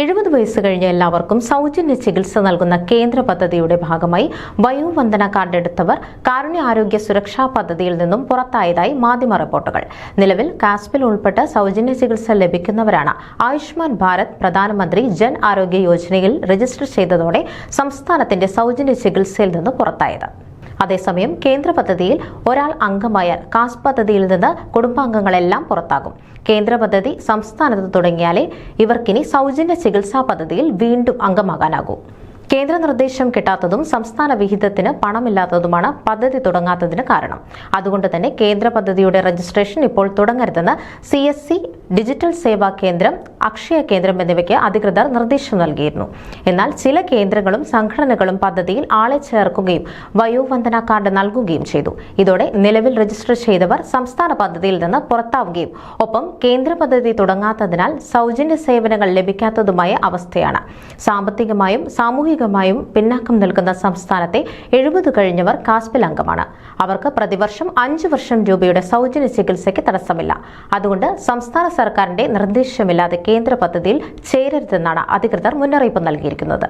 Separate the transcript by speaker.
Speaker 1: എഴുപത് വയസ്സ് കഴിഞ്ഞ എല്ലാവർക്കും സൗജന്യ ചികിത്സ നൽകുന്ന കേന്ദ്ര പദ്ധതിയുടെ ഭാഗമായി വയോവന്ദന കാർഡ് എടുത്തവർ കാരുണ്യ ആരോഗ്യ സുരക്ഷാ പദ്ധതിയിൽ നിന്നും പുറത്തായതായി മാധ്യമ റിപ്പോർട്ടുകൾ. നിലവിൽ കാസ്പിൽ ഉൾപ്പെട്ട് സൗജന്യ ചികിത്സ ലഭിക്കുന്നവരാണ് ആയുഷ്മാൻ ഭാരത് പ്രധാനമന്ത്രി ജൻ ആരോഗ്യ യോജനയിൽ രജിസ്റ്റർ ചെയ്തതോടെ സംസ്ഥാനത്തിന്റെ സൗജന്യ ചികിത്സയിൽ നിന്ന് പുറത്തായത്. അതേസമയം കേന്ദ്ര പദ്ധതിയിൽ ഒരാൾ അംഗമായാൽ കാസ് പദ്ധതിയിൽ നിന്ന് കുടുംബാംഗങ്ങളെല്ലാം പുറത്താകും. കേന്ദ്ര പദ്ധതി സംസ്ഥാനത്ത് തുടങ്ങിയാലേ ഇവർക്കിനി സൗജന്യ ചികിത്സാ പദ്ധതിയിൽ വീണ്ടും അംഗമാകാനാകൂ. കേന്ദ്ര നിർദ്ദേശം കിട്ടാത്തതും സംസ്ഥാന വിഹിതത്തിന് പണമില്ലാത്തതുമാണ് പദ്ധതി തുടങ്ങാത്തതിന് കാരണം. അതുകൊണ്ട് തന്നെ കേന്ദ്ര പദ്ധതിയുടെ രജിസ്ട്രേഷൻ ഇപ്പോൾ തുടങ്ങരുതെന്ന് സി ഡിജിറ്റൽ സേവാ കേന്ദ്രം അക്ഷയ കേന്ദ്രം എന്നിവയ്ക്ക് അധികൃതർ നിർദ്ദേശം നൽകിയിരുന്നു. എന്നാൽ ചില കേന്ദ്രങ്ങളും സംഘടനകളും പദ്ധതിയിൽ ആളെ ചേർക്കുകയും വയോവന്ദന കാർഡ് നൽകുകയും ചെയ്തു. ഇതോടെ നിലവിൽ രജിസ്റ്റർ ചെയ്തവർ സംസ്ഥാന പദ്ധതിയിൽ നിന്ന് പുറത്താവുകയും ഒപ്പം കേന്ദ്ര പദ്ധതി തുടങ്ങാത്തതിനാൽ സൗജന്യ സേവനങ്ങൾ ലഭിക്കാത്തതുമായ അവസ്ഥയാണ്. സാമ്പത്തികമായും സാമൂഹികമായും പിന്നാക്കം നിൽക്കുന്ന സംസ്ഥാനത്തെ എഴുപത് കഴിഞ്ഞവർ കാസ്പിൽ അംഗമാണ്. അവർക്ക് പ്രതിവർഷം അഞ്ചു വർഷം രൂപയുടെ സൗജന്യ ചികിത്സയ്ക്ക് തടസ്സമില്ല. അതുകൊണ്ട് സംസ്ഥാന സർക്കാരിന്റെ നിർദ്ദേശമില്ലാതെ കേന്ദ്ര പദ്ധതിയിൽ ചേരരുതെന്നാണ് അധികൃതർ മുന്നറിയിപ്പ് നൽകിയിരിക്കുന്നത്.